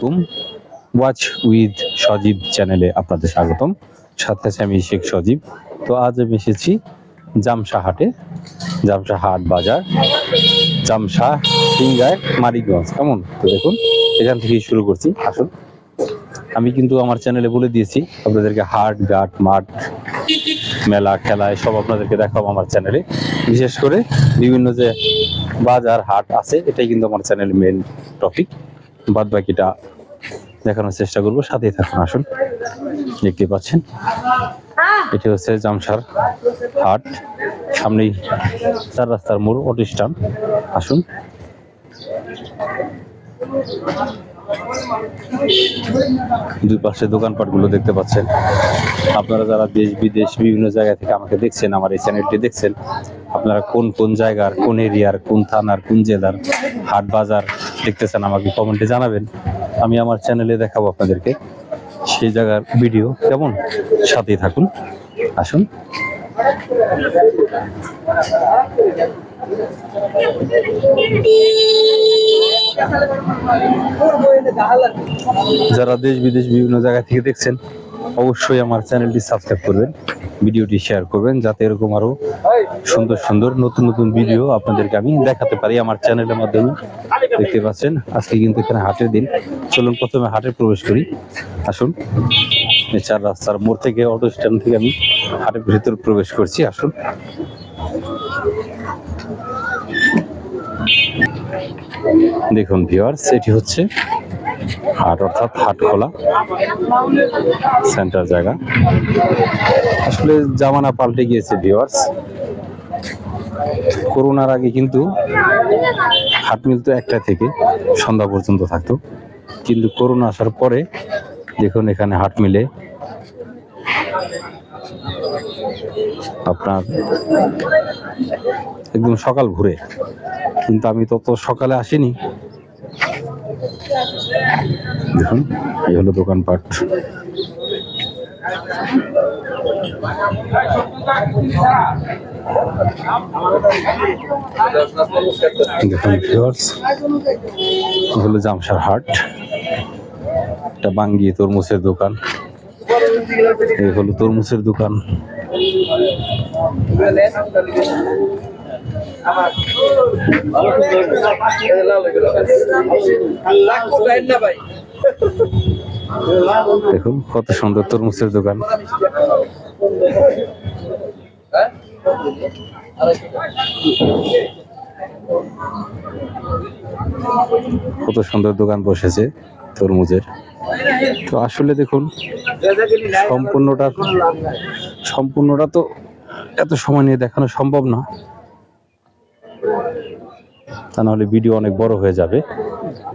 তুম watch with সজীব চ্যানেলে আপনাদের স্বাগতম। সাথে আছে আমি শেখ সজীব। তো আজ আমি এসেছি জামসা হাটে। জামসা হাট বাজার। জামসা সিঙ্গার মারিগঞ্জ কেমন? তো দেখুন, এখান থেকেই শুরু করছি। আসুন। আমি কিন্তু আমার চ্যানেলে বলে দিয়েছি, আপনাদেরকে হাট, ঘাট, মাঠ, মেলা, খেলা সব আপনাদেরকে দেখাবো আমার চ্যানেলে বিশেষ করে বিভিন্ন যে বাজার, হাট আছে, এটাই কিন্তু আমার চ্যানেলের মেন টপিক বাদ বাকিটা দেখানোর চেষ্টা করব। সাথেই থাকুন, আসুন। দেখতে পাচ্ছেন, এটি হচ্ছে জামসার হাট। সামনেই চার রাস্তার অটো স্ট্যান্ড আসুন। দুই পাশে দোকানপাটগুলো দেখতে পাচ্ছেন। আপনারা যারা দেশ, বিদেশ, বিভিন্ন জায়গা থেকে আমাকে দেখছেন, আমার এই চ্যানেলটি দেখছেন, আপনারা কোন কোন জায়গার, কোন এরিয়ার, কোন থানার, কোন জেলার, হাট বাজার দেখতেছেন, আমাকে কমেন্টে জানাবেন। আমি আমার চ্যানেলে দেখাবো আপনাদেরকে। সেই জায়গার ভিডিও কেমন? সাথেই থাকুন। আসুন। যারা দেশ বিদেশ বিভিন্ন জায়গা থেকে দেখছেন, অবশ্যই আমার চ্যানেলটি সাবস্ক্রাইব করবেন ভিডিওটি শেয়ার করবেন, যাতে এরকম আরও সুন্দর সুন্দর নতুন নতুন ভিডিও আপনাদেরকে আমি দেখাতে পারি আমার চ্যানেলের মাধ্যমে। দেখতে পাচ্ছেন। আজকে কিন্তু এখানে হাটের দিন। চলুন প্রথমে হাটে প্রবেশ করি। আসুন। চার রাস্তার মোড় থেকে, অটো স্ট্যান্ড থেকে আমি হাটের ভিতরে প্রবেশ করছি। আসুন। দেখুন ভিউয়ার্স এটি হচ্ছে হাট, অর্থাৎ হাট খোলা সেন্টার জায়গা। আসলে জামানা পাল্টে গিয়েছে ভিউয়ার্স করোনার আগে কিন্তু হাট মিল তো একটা থেকে সন্ধ্যা পর্যন্ত থাকতো। কিন্তু করোনা আসার পরে দেখুন এখানে হাট মিলে আপনার একদম সকাল ভোরে। কিন্তু আমি তত সকালে আসিনি। দেখুন, এই হলো দোকানপাট। দেখুন হলো জামশার হাট। একটা বাঙ্গি তরমুজের দোকান। এই হলো তরমুজের দোকান। দেখুন কত সুন্দর তরমুজের দোকান। কত সুন্দর দোকান বসেছে তরমুজের। তো আসলে দেখুন, সম্পূর্ণটা সম্পূর্ণটা তো এত সময় নিয়ে দেখানো সম্ভব না। তা নাহলে ভিডিও অনেক বড় হয়ে যাবে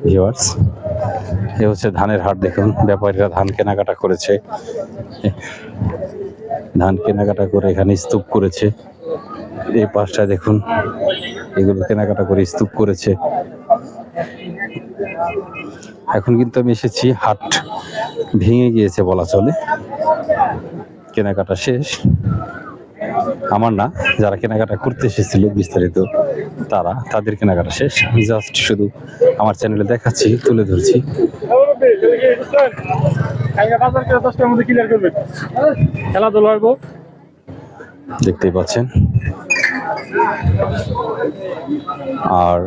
ভিউয়ার্স এ হচ্ছে ধানের হাট, দেখুন, ব্যাপারীরা ধান কেনাকাটা করেছে। ধান কেনাকাটা করে এখানে স্তূপ করেছে। এই পাশটা দেখুন, এগুলো কেনাকাটা করে স্তূপ করেছে। এখন কিন্তু আমি এসেছি, হাট ভেঙে গিয়েছে বলা চলে। কেনাকাটা শেষ। আমার না, যারা কেনাকাটা করতে এসেছিল বিস্তারিত, তারা, তাদের কেনাকাটা শেষ। জাস্ট শুধু আমার চ্যানেলে দেখাচ্ছি, তুলে ধরছি। দশটার মধ্যে ক্লিয়ার করবেন খেলাধুলা হইব। দেখতেই পাচ্ছেন। আর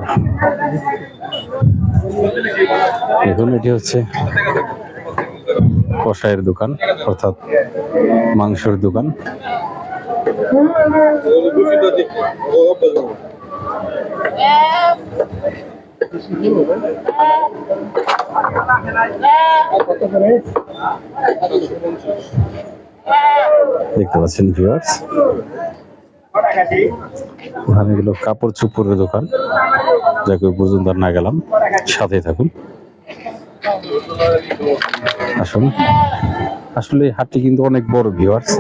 দেখুন এটি হচ্ছে কষাইয়ের দোকান অর্থাৎ মাংসের দোকান। দেখতে পাচ্ছেন ভিউয়ার্স ওখানে গেল কাপড় চুপড়ের দোকান। যাকে পর্যন্ত না গেলাম। সাথে থাকুন। আসুন। আসলে হাটটি কিন্তু অনেক বড় ভিউয়ার্স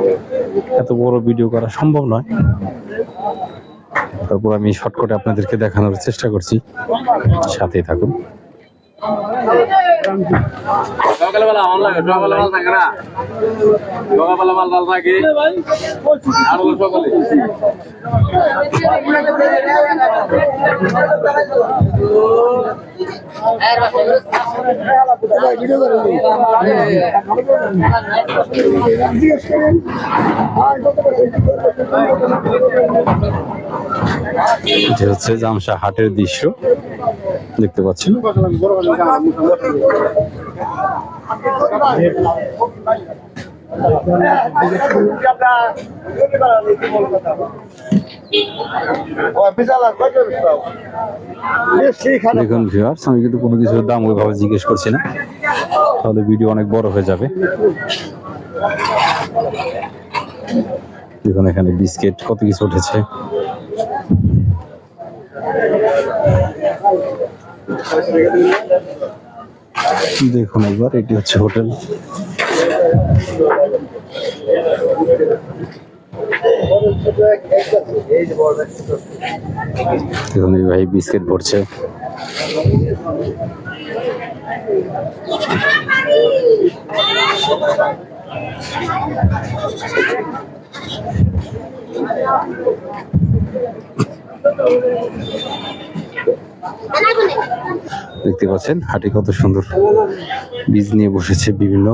এত বড় ভিডিও করা সম্ভব নয়। তারপর আমি শর্টকাটে আপনাদেরকে দেখানোর চেষ্টা করছি। সাথেই থাকুন। হচ্ছে জামশা হাটের দৃশ্য। দেখতে পাচ্ছেন? দেখুন ভিউয়ার্স আমি কিন্তু কোনো কিছুর দাম ওইভাবে জিজ্ঞেস করছি না। তাহলে ভিডিও অনেক বড় হয়ে যাবে। দেখুন এখানে বিস্কিট, কত কিছু উঠেছে। দেখুন একবার এটি হচ্ছে হোটেল। দেখুন এই ভাই বিস্কিট ভরছে। দেখতে পাচ্ছেন হাটে কত সুন্দর। বীজ নিয়ে বসেছে বিভিন্ন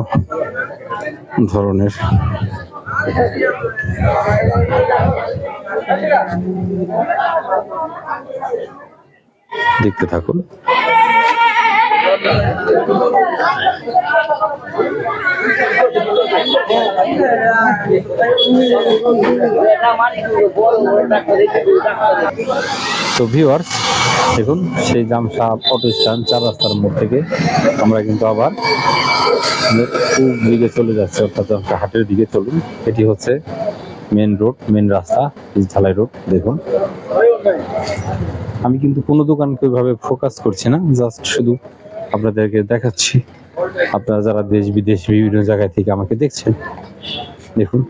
ধরনের। দেখতে থাকুন। তো ভিউয়ার্স দেখুন, সেই জামশা অটো স্ট্যান্ড চার রাস্তার মোড় থেকে আমরা কিন্তু আবার পূব দিকে চলে যাচ্ছে, অর্থাৎ জামশা হাটের দিকে চলুন। এটি হচ্ছে মেন রোড মেন রাস্তা, ঝালাই রোড দেখুন। আমি কিন্তু কোনো দোকানকে ওইভাবে ফোকাস করছি না জাস্ট শুধু আপনাদেরকে দেখাচ্ছি। আপনারা যারা দেশ বিদেশ বিভিন্ন জায়গা থেকে আমাকে দেখছেন, দেখুন,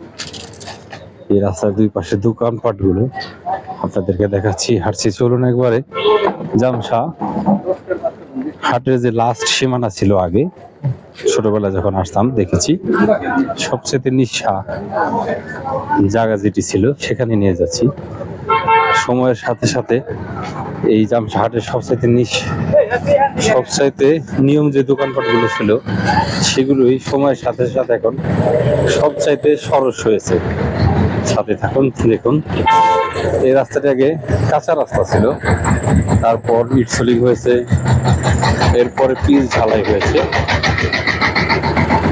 এই রাস্তার দুই পাশে দোকানপাটগুলো। আপনাদেরকে দেখাচ্ছি, হাঁটছি। চলুন একবারে। জামশা, হাটের যে লাস্ট সীমানা ছিল আগে ছোটবেলা যখন আসতাম, দেখেছি। সবচেয়ে নিঃসা জায়গা যেটি ছিল, সেখানে নিয়ে যাচ্ছি। সময়ের সাথে সাথে এই জামশা হাটের সবচাইতে নিঃ সবচাইতে নিয়ম যে দোকানপাটগুলো ছিল, সেগুলোই সময়ের সাথে সাথে এখন সবচাইতে সরস হয়েছে। সাথে থাকুন, দেখুন। এই রাস্তাটি আগে কাঁচা রাস্তা ছিল। তারপর ইট সলিং হয়েছে। এরপরে পিচ ঢালাই হয়েছে।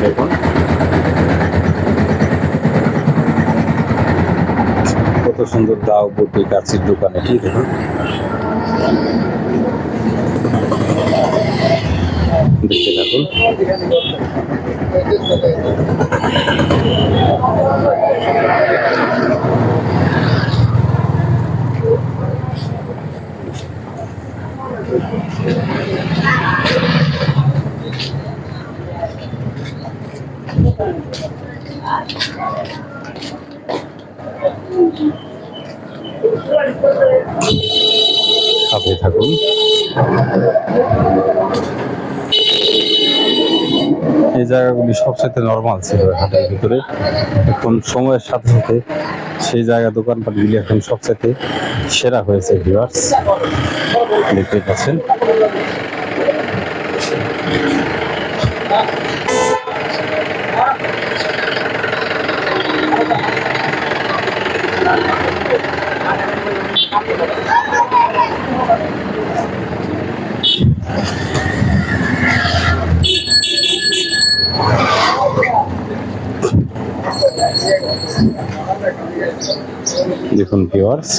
দেখুন। কত সুন্দর দাও বটি কাচির দোকান এটি, দেখুন। দেখতে থাকুন এই জায়গাগুলি সবচেয়ে নর্মাল ছিল হাটের ভিতরে। এখন সময়ের সাথে সাথে সেই জায়গা দোকানপাটগুলি এখন সবচেয়ে সেরা হয়েছে ভিউয়ার্স দেখতে পাচ্ছেন। দেখুন ভিওয়ার্স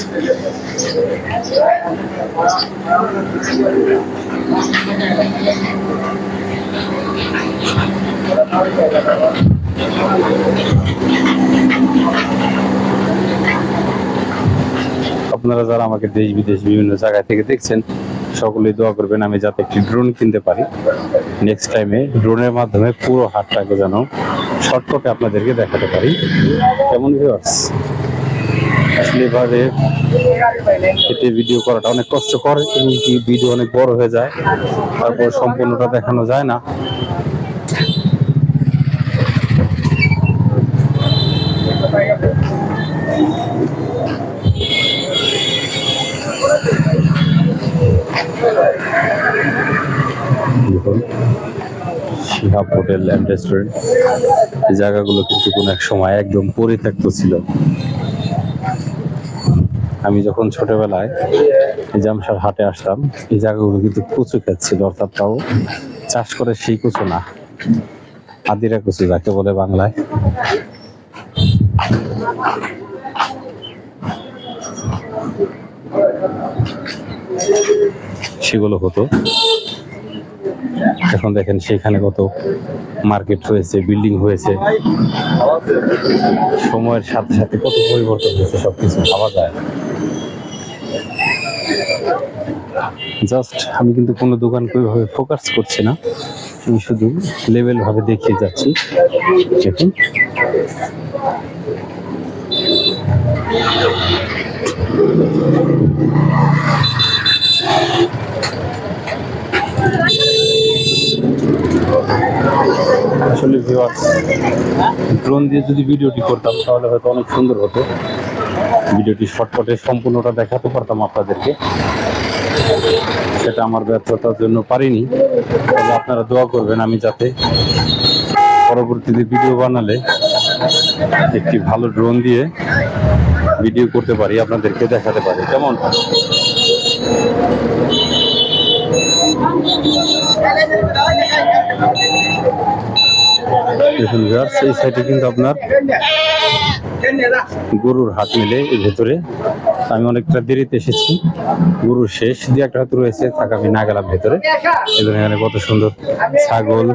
আপনারা যারা আমাকে দেশ বিদেশ বিভিন্ন জায়গা থেকে দেখছেন, সকলেই দোয়া করবেন আমি যাতে একটি ড্রোন কিনতে পারি। নেক্সট টাইমে ড্রোনের মাধ্যমে পুরো হাটটাকে যেন শর্টকাটে আপনাদেরকে দেখাতে পারি। কেমন ভিউয়ার্স আসলে এভাবে হেঁটে ভিডিও করাটা অনেক কষ্টকর এবং কি ভিডিও অনেক বড় হয়ে যায়। তারপর সম্পূর্ণটা দেখানো যায় না। শিহাব হোটেল অ্যান্ড রেস্টুরেন্ট এই জায়গাগুলো কিন্তু কোনো এক সময় একদম পরিত্যক্ত ছিল। আমি যখন ছোটবেলায় এই জামশার হাটে আসতাম, এই জায়গাগুলো কিন্তু কচু ক্ষেত ছিল, অর্থাৎ তাও চাষ করে সেই কচু না, আদিরা কচু যাকে বলে বাংলায়। সেগুলো হতো। এখন দেখেন সেখানে কত মার্কেট হয়েছে, বিল্ডিং হয়েছে। সময়ের সাথে সাথে কত পরিবর্তন হয়েছে সবকিছু ভাবা যায় জাস্ট আমি কিন্তু কোনো দোকানকে ওইভাবে ফোকাস করছি না। আমি শুধু লেভেলভাবে দেখিয়ে যাচ্ছি। দেখুন। আসলে ভিউয়ার্স ড্রোন দিয়ে যদি ভিডিওটি করতাম, তাহলে হয়তো অনেক সুন্দর হতো। ভিডিওটি শর্টকাটে সম্পূর্ণটা দেখাতে পারতাম আপনাদেরকে। সেটা আমার ব্যর্থতার জন্য পারিনি। তবে আপনারা দোয়া করবেন আমি যাতে পরবর্তীতে ভিডিও বানালে একটি ভালো ড্রোন দিয়ে ভিডিও করতে পারি, আপনাদেরকে দেখাতে পারি। কেমন? এই সাইডে কিন্তু আপনার গরুর হাত মিলে এর ভেতরে আমি অনেকটা দেরিতে এসেছি। গরুর শেষ, দিয়ে একটা হাত রয়েছে, থাকা আমি না গেলাম ভেতরে। এখানে কত সুন্দর ছাগল,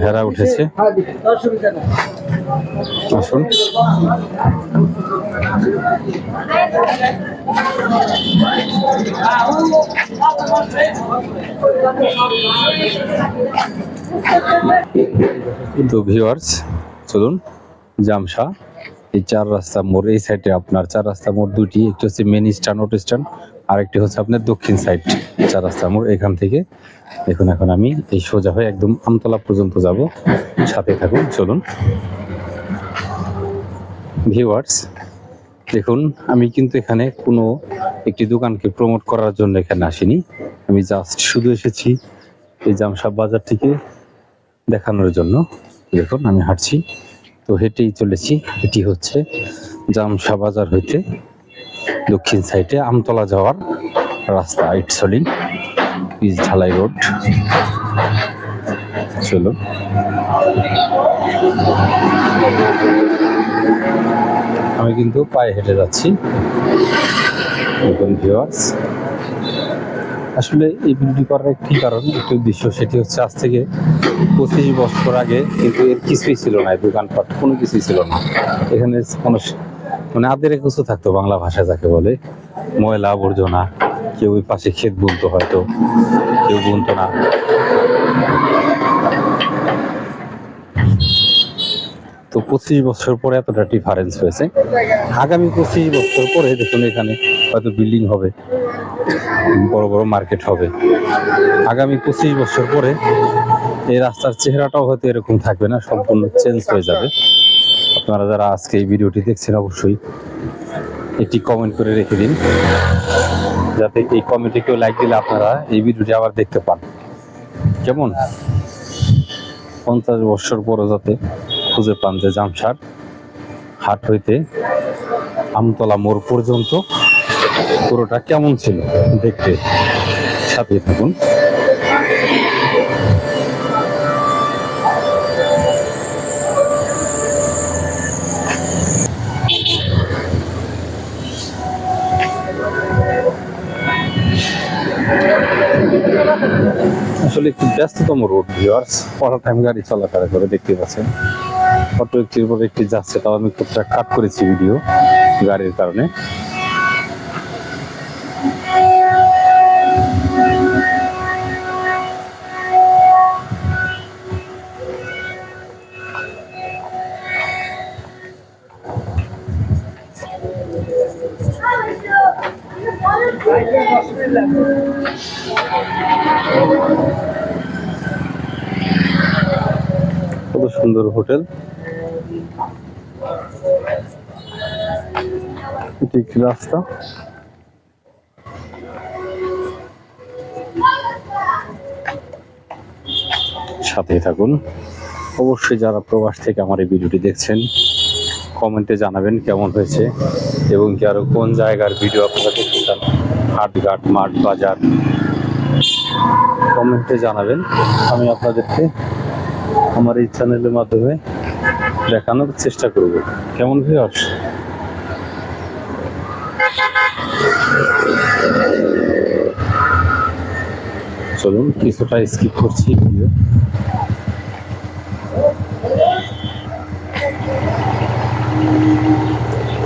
ভেড়া উঠেছে। আসুন। চলুন, জামশা। এই চার রাস্তা মোড়, এই সাইডে আপনার চার রাস্তা মোড় দুটি একটি হচ্ছে মেন স্ট্যান্ড অটো স্ট্যান্ড আরেকটি হচ্ছে আপনার দক্ষিণ সাইড চার রাস্তা মোড় এখান থেকে। দেখুন, এখন আমি এই সোজা হয়ে একদম আমতলা পর্যন্ত যাব। সাথে থাকুন, চলুন। ভিউয়ার্স দেখুন, আমি কিন্তু এখানে কোনো একটি দোকানকে প্রমোট করার জন্য এখানে আসিনি। আমি জাস্ট শুধু এসেছি এই জামসাব বাজার থেকে দেখানোর জন্য। দেখুন, আমি হাঁটছি। তো হেঁটেই চলেছি। এটি হচ্ছে জামশা বাজার হইতে দক্ষিণ সাইডে আমতলা যাওয়ার রাস্তা, ইটসলিং পিস ঢালাই রোড। চলো। আমি কিন্তু পায়ে হেঁটে যাচ্ছি। আসলে এই ভিডিওটি করার একটি কারণ? একটি উদ্দেশ্য সেটি হচ্ছে আজ থেকে পঁচিশ বছর আগে কিন্তু এর কিছুই ছিল না দোকানপাট কোনো কিছুই ছিল না। এখানে কোনো মানে আদের কিছু থাকতো বাংলা ভাষা যাকে বলে। ময়লা আবর্জনা, কেউ ওই পাশে ক্ষেত বুনতো হয়তো, কেউ বুনতো না। তো পঁচিশ বছর পরে এতটা ডিফারেন্স হয়েছে। আগামী পঁচিশ বছর পরে দেখুন এখানে হয়তো বিল্ডিং হবে, বড় বড় মার্কেট হবে। আগামী পঁচিশ বছর পরে এই রাস্তার চেহারাটাও হয়তো এরকম থাকবে না, সম্পূর্ণ চেঞ্জ হয়ে যাবে। আপনারা যারা আজকে এই ভিডিওটি দেখছেন, অবশ্যই একটি কমেন্ট করে রেখে দিন। যাতে এই কমেন্টে কেউ লাইক দিলে আপনারা এই ভিডিওটি আবার দেখতে পান। কেমন? পঞ্চাশ বছর পরে যাতে খুঁজে পান যে জামশার হাট হইতে আমতলা মোড় পর্যন্ত পুরোটা কেমন ছিল, দেখতে সাথে থাকুন। আসলে একটু ব্যস্ততম রোড ভিওয়ার্স অল টাইম গাড়ি চলাফেরা করে দেখতে পাচ্ছেন। অটো একটির পর একটি যাচ্ছে, তাও আমি খুব কাট করেছি ভিডিও গাড়ির কারণে। সুন্দর হোটেল। এটি একটি রাস্তা। সাথেই থাকুন। অবশ্যই যারা প্রবাস থেকে আমার এই ভিডিওটি দেখছেন, কমেন্টে জানাবেন কেমন হয়েছে এবং কি আরও কোন জায়গার ভিডিও আপনারা দেখতে চান। হাটঘাট, মাঠ বাজার, কমেন্টে জানাবেন। আমি আপনাদেরকে আমার এই চ্যানেলের মাধ্যমে দেখানোর চেষ্টা করব। কেমন ভিউয়ার্স চলুন, কিছুটা স্কিপ করছি ভিডিও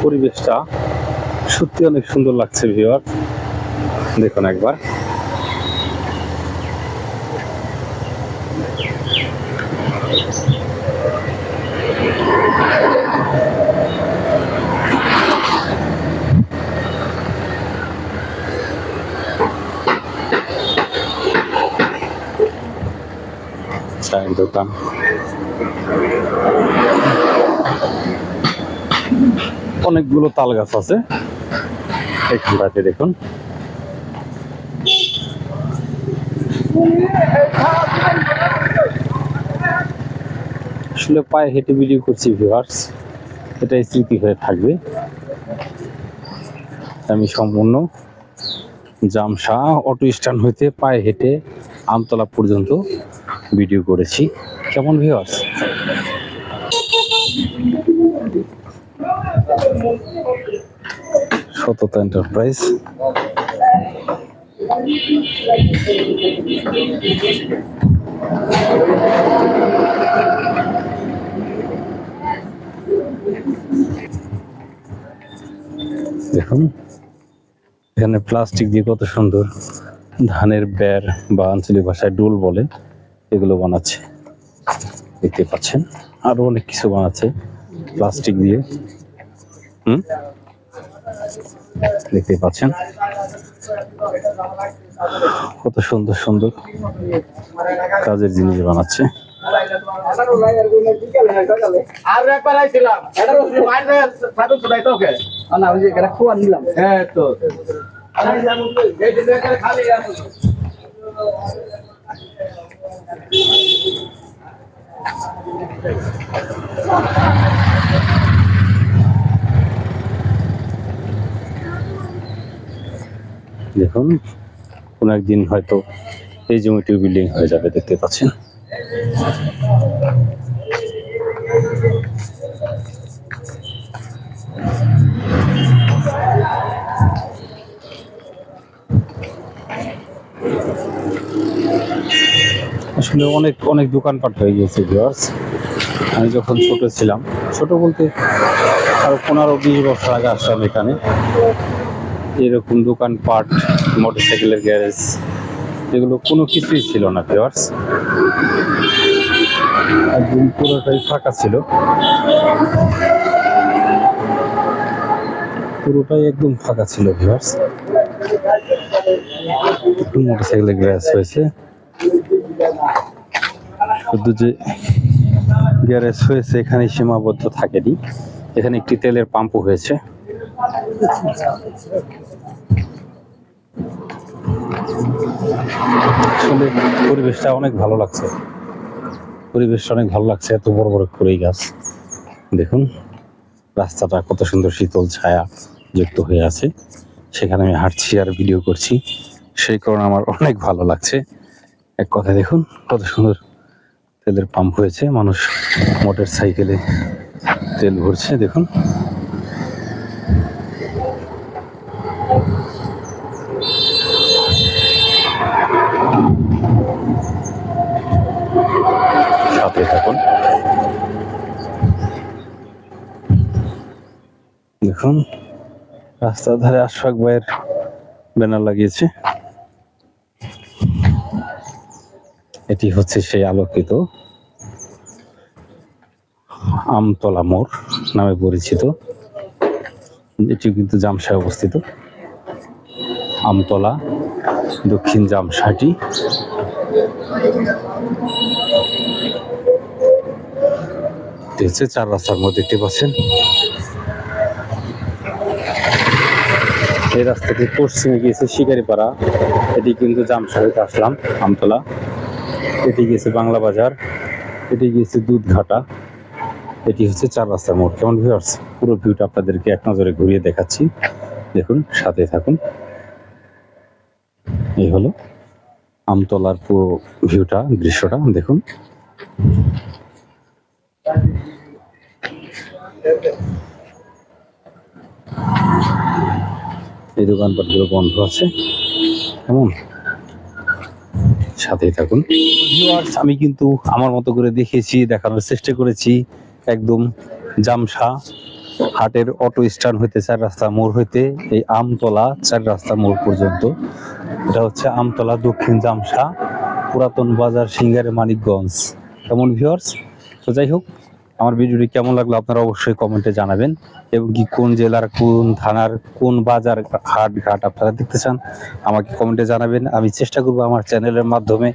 পরিবেশটা সত্যি অনেক সুন্দর লাগছে ভিউয়ার দেখুন একবার। দোকান অনেকগুলো তাল গাছ আছে। এখানটাতে দেখুন। আসলে পায়ে হেঁটে ভিডিও করছি ভিউয়ার্স এটাই স্মৃতি হয়ে থাকবে। আমি সম্পূর্ণ জামশা অটো স্ট্যান্ড হইতে পায়ে হেঁটে আমতলা পর্যন্ত ভিডিও করেছি। কেমন ভিউয়ার্স সততা এন্টারপ্রাইজ দেখুন, এখানে প্লাস্টিক দিয়ে কত সুন্দর ধানের ব্যার বা আঞ্চলিক ভাষায় ডোল বলে। এগুলো বানাচ্ছে। দেখতে পাচ্ছেন? আরও অনেক কিছু বানাচ্ছে প্লাস্টিক দিয়ে। হুম? দেখতে পাচ্ছেন? কত সুন্দর সুন্দর কাজের জিনিস বানাচ্ছে। আর একবার আইছিলাম। এটা বাইরে সাধু সুদাই তোকে না ওই যে এটা খোয়া নিলাম। হ্যাঁ তো। দেখুন কোন একদিন হয়তো এই জমিটি বিল্ডিং হয়ে যাবে দেখতে পাচ্ছেন? আসলে অনেক অনেক দোকানপাট হয়ে গিয়েছে ভিউয়ার্স আমি যখন ছোট ছিলাম, ছোট বলতে আরও পনেরো বিশ বছর আগে আসলাম এখানে। এরকম দোকানপাট, মোটরসাইকেলের গ্যারেজ, এগুলো কোনো কিছুই ছিল না ভিউয়ার্স একদম পুরোটাই ফাঁকা ছিল। পুরোটাই একদম ফাঁকা ছিল ভিউয়ার্স মোটরসাইকেলের গ্যারেজ হয়েছে। শুধু যে গ্যারেজ হয়েছে এখানে সীমাবদ্ধ থাকেনি। এখানে একটি তেলের পাম্পও হয়েছে। আসলে পরিবেশটা অনেক ভালো লাগছে। পরিবেশটা অনেক ভালো লাগছে, এত বড় বড় খড়ি গাছ। দেখুন, রাস্তাটা কত সুন্দর শীতল ছায়া যুক্ত হয়ে আছে। সেখানে আমি হাঁটছি আর ভিডিও করছি। সেই কারণে আমার অনেক ভালো লাগছে। এক কথায় দেখুন, কত সুন্দর তেলের পাম্প হয়েছে, মানুষ মোটর সাইকেলে তেল ভরছে, দেখুন। সাথে থাকুন। দেখুন, রাস্তার ধারে আশফাক ভাইয়ের ব্যানার লাগিয়েছে। এটি হচ্ছে সেই আলোকিত আমতলা মোড় নামে পরিচিত এটি কিন্তু জামসায় অবস্থিত। আমতলা, দক্ষিণ এটি হচ্ছে চার রাস্তার মধ্যে দেখতে পাচ্ছেন। এই রাস্তাটি পশ্চিমে গিয়েছে শিকারিপাড়া। এটি কিন্তু জামসাহাটিতে আসলাম, আমতলা। এটি গিয়েছে বাংলা বাজার, এটি গিয়েছে দুধঘাটা, এটি হচ্ছে চার রাস্তার মোড়। কেমন ভিউয়ার্স পুরো ভিউটা আপনাদেরকে এক নজরে ঘুরিয়ে দেখাচ্ছি। দেখুন সাথে থাকুন। এই হলো আমতলার পুরো ভিউটা দৃশ্যটা, দেখুন। এই দোকানপাটগুলো বন্ধ আছে। কেমন? সাথেই থাকুন। ভিউয়ার্স আমি কিন্তু আমার মতো করে দেখেছি, দেখানোর চেষ্টা করেছি। একদম জামসা হাটের অটো স্ট্যান্ড হইতে চার রাস্তা মোড় হইতে, এই আমতলা চার রাস্তা মোড় পর্যন্ত। এটা হচ্ছে আমতলা দক্ষিণ জামসা পুরাতন বাজার সিঙ্গারে মানিকগঞ্জ। কেমন ভিউয়ার্স তো যাই হোক, আমার ভিডিওটি কেমন লাগল আপনারা অবশ্যই কমেন্টে জানাবেন। এবং কি কোন জেলার, কোন থানার, কোন বাজার, হাট, ঘাট আপনারা দেখতে চান, আমাকে কমেন্টে জানাবেন। আমি চেষ্টা করব আমার চ্যানেলের মাধ্যমে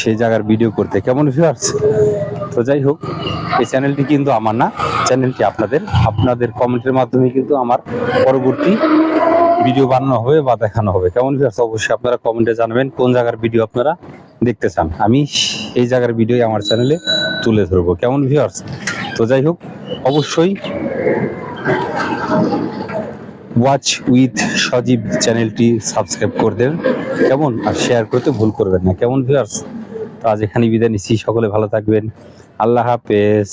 সেই জায়গার ভিডিও করতে। কেমন ভিউয়ার্স তো যাই হোক, এই চ্যানেলটি কিন্তু আমার না। চ্যানেলটি আপনাদের। আপনাদের কমেন্টের মাধ্যমে কিন্তু আমার পরবর্তী ভিডিও বানানো হবে বা দেখানো হবে। কেমন ভিউয়ার্স অবশ্যই আপনারা কমেন্টে জানাবেন কোন জায়গার ভিডিও আপনারা দেখতে চান। আমি এই জায়গার ভিডিও আমার চ্যানেলে তুলে ধরবো। কেমন ভিউয়ার্স তো যাই হোক, অবশ্যই ওয়াচ উইথ সজীব চ্যানেলটি সাবস্ক্রাইব করে দেবেন। কেমন? আর শেয়ার করতে ভুল করবেন না। কেমন ভিউয়ার্স তো আজ এখানে বিদায় নিচ্ছি। সকলে ভালো থাকবেন। আল্লাহ হাফেজ।